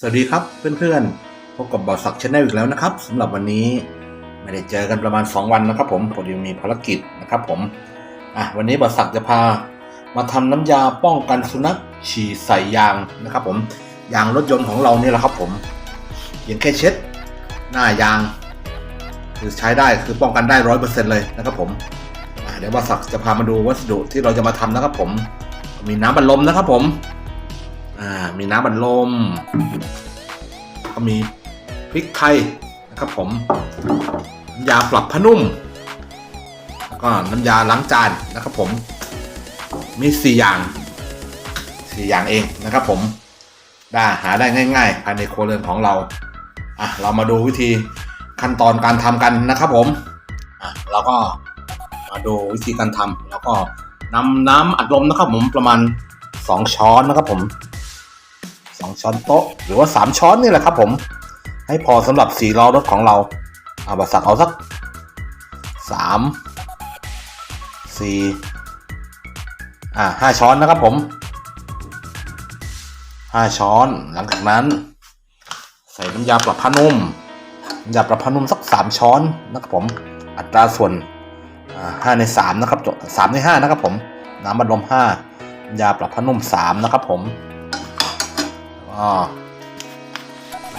สวัสดีครับเพื่อนๆพบกับบอสักชาแนลอีกแล้วนะครับสำหรับวันนี้ไม่ได้เจอกันประมาณ 2 วันนะครับ ผมพอดีมีภารกิจนะครับ ผมอะวันนี้บอสักจะพา มาทำน้ำยาป้องกันสุนัขฉี่ใส่ยางนะครับ ผมยางรถยนต์ของเราเนี่ยแหละครับ ผมเพียงแค่เช็ด หน้ายาง คือใช้ได้คือป้องกันได้ร้อยเปอร์เซ็นต์เลยนะครับ ผมเดี๋ยวบอสักจะพามาดูวัสดุที่เราจะมาทำนะครับ ผมมีน้ำบัดลมนะครับ ผม อ่ามีน้ำบัดลม ก็มีพริกไทยนะครับผมน้ำยาปรับผ้านุ่ม แล้วก็น้ำยาล้างจานนะครับผม มีสี่อย่างสี่อย่างเองนะครับผมได้หาได้ง่ายๆภายในครัวเรือนของเราอะเรามาดูวิธีขั้นตอนการทำกันนะครับผมอะเราก็มาดูวิธีการทำแล้วก็นำน้ำอัดลมนะครับผมประมาณ 2 ช้อนนะครับผม สองช้อนโต๊ะ หรือว่าสามช้อนนี่แหละครับผม ให้พอสำหรับสี่ล้อรถของเราเอาบัตรสักเอาสักสามสี่อ่าห้าช้อนนะครับผมห้าช้อนหลังจากนั้น ใส่น้ำยาปรับผ้านุ่มน้ำยาปรับผ้านุ่มสักสามช้อนนะครับผมอัตราส่วนห้าในสามนะครับสามในห้านะครับผม น้ำบัดลมห้ายาปรับผ้านุ่มสามนะครับผม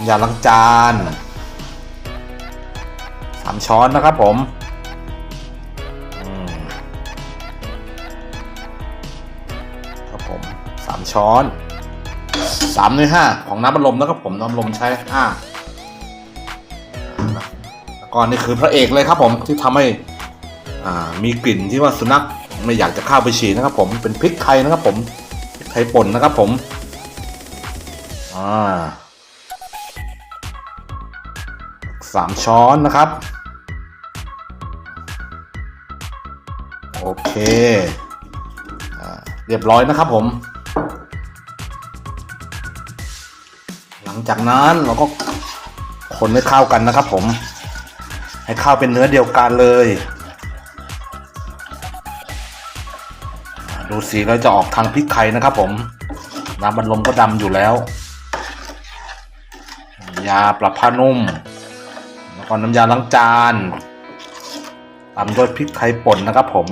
ยาล้างจานสามช้อนนะครับผมครับผมสามช้อนสามในห้าของน้ำบัลลมนะครับผมน้ำบัลลมใช้ห้าแล้วก็นี่คือพระเอกเลยครับผมที่ทำให้อ่ามีกลิ่นที่ว่าสุนัขไม่อยากจะเข้าไปฉี่นะครับผมเป็นพริกไทยนะครับผมพริกไทยป่นนะครับผม สามช้อนนะครับ โอเคอเรียบร้อยนะครับผม หลังจากนั้นเราก็คนให้เข้ากันนะครับผม ให้เข้าเป็นเนื้อเดียวกันเลย ดูสีเราจะออกทางพริกไทยนะครับผม น้ำบันลมก็ดำอยู่แล้ว ยาปรับผ้านุ่ม แล้วก็น้ำยาล้างจานตามด้วยพริกไทยป่นนะครับผม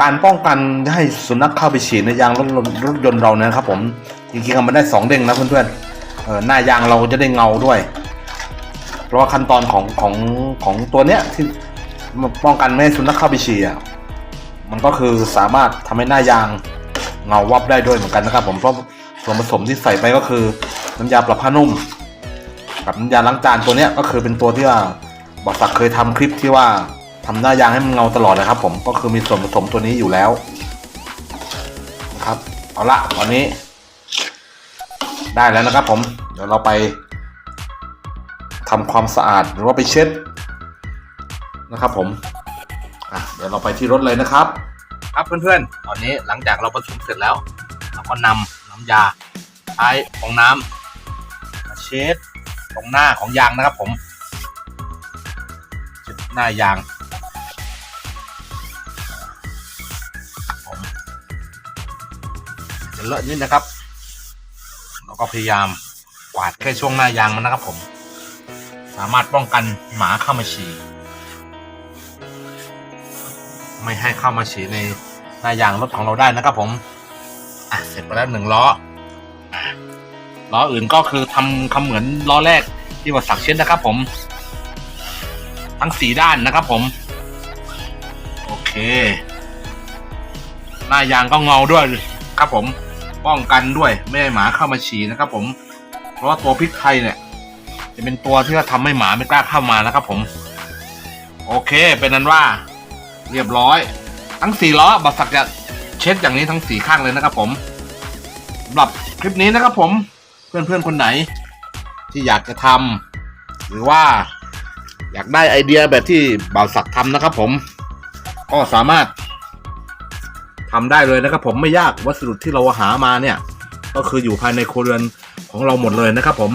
การป้องกันให้สุนัขเข้าไปฉี่ในยางรถรถยนต์เราเนี่ยนะครับผม จริงๆมันได้สองเด้งนะเพื่อนๆเออหน้ายางเราจะได้เงาด้วย เพราะว่าขั้นตอนของของของตัวเนี้ยที่ป้องกันไม่ให้สุนัขเข้าไปฉี่อะมันก็คือสามารถทำให้หน้ายางเงาวับได้ด้วยเหมือนกันนะครับผมเพราะ ส่วนผสมที่ใส่ไปก็คือ น้ำยาปรับผ้านุ่ม กับน้ำยาล้างจานตัวเนี้ยก็คือเป็นตัวที่ว่าบอสักเคยทำคลิปที่ว่าทำหน้ายางให้มันเงาตลอดนะครับ ผมก็คือมีส่วนผสมตัวนี้อยู่แล้วนะครับ เอาละตอนนี้ ได้แล้วนะครับ ผมเดี๋ยวเราไปทำความสะอาดหรือว่าไปเช็ดนะครับ ผมอะเดี๋ยวเราไปที่รถเลยนะครับ ครับเพื่อนๆ ตอนนี้หลังจากเราผสมเสร็จแล้ว เราก็นำ ยาใช้ฟองน้ำมาเช็ดตรงหน้าของยางนะครับผมเช็ดหน้ายางผมจะเลอะนิดนะครับเราก็พยายามกวาดแค่ช่วงหน้ายางมันนะครับผม สามารถป้องกันหมาเข้ามาฉี่ไม่ให้เข้ามาฉีดในหน้ายางรถของเราได้นะครับผม อะเสร็จไปแล้วหนึ่งล้อล้ออื่นก็คือทำคำเหมือนล้อแรกที่ว่าสักเช่นนะครับ ผม ทั้งสีด้านนะครับ ผม โอเค หน้ายางก็เงาด้วยครับ ผม ป้องกันด้วยไม่ให้หมาเข้ามาฉี่นะครับ ผม เพราะว่าตัวพริกไทยเนี่ย จะเป็นตัวที่ว่าทำให้หมาไม่กล้าเข้ามานะครับ ผม โอเค เป็นนั้นว่า เรียบร้อย ทั้งสี่ล้อบัตรสักจะ เช็ดอย่างนี้ทั้งสี่ข้างเลยนะครับผมสำหรับคลิปนี้นะครับผมเพื่อนๆคนไหน ที่อยากจะทำหรือว่าอยากได้ไอเดียแบบที่บ่าวสักทำนะครับผม ก็สามารถทำได้เลยนะครับผมไม่ยากวัสดุที่เราหามาเนี่ย ก็คืออยู่ภายในครัวเรือนของเราหมดเลยนะครับผม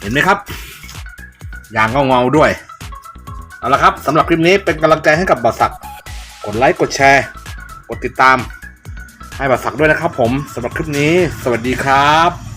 เห็นไหมครับยางเงาเงาด้วย เอาละครับสำหรับคลิปนี้เป็นกำลังใจให้กับบ่าวสักกดไลค์กดแชร์ กดติดตามให้บาสักด้วยนะครับผมสำหรับคลิปนี้ สวัสดีครับ